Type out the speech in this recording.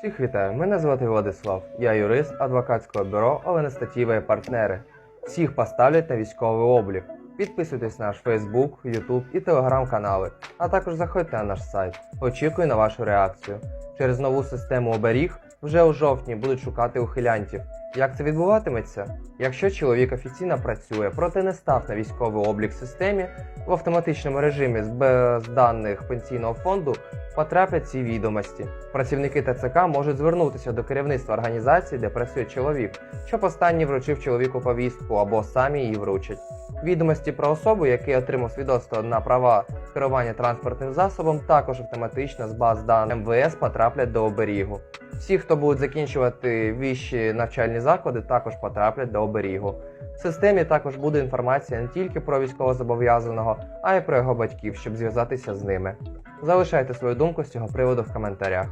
Всіх вітаю, мене звати Владислав. Я юрист адвокатського бюро Олена Статіва і партнери. Всіх поставлять на військовий облік. Підписуйтесь на наш Facebook, YouTube і Telegram канали, а також заходьте на наш сайт. Очікую на вашу реакцію. Через нову систему оберіг вже у жовтні будуть шукати ухилянтів. Як це відбуватиметься? Якщо чоловік офіційно працює, проте не став на військовий облік системі, в автоматичному режимі з даних пенсійного фонду потраплять ці відомості. Працівники ТЦК можуть звернутися до керівництва організації, де працює чоловік, щоб останній вручив чоловіку повістку або самі її вручать. Відомості про особу, який отримав свідоцтво на права керування транспортним засобом, також автоматично з баз даних МВС потраплять до оберігу. Всі, хто будуть закінчувати вищі навчальні заклади, також потраплять до оберігу. В системі також буде інформація не тільки про військовозобов'язаного, а й про його батьків, щоб зв'язатися з ними. Залишайте свою думку з цього приводу в коментарях.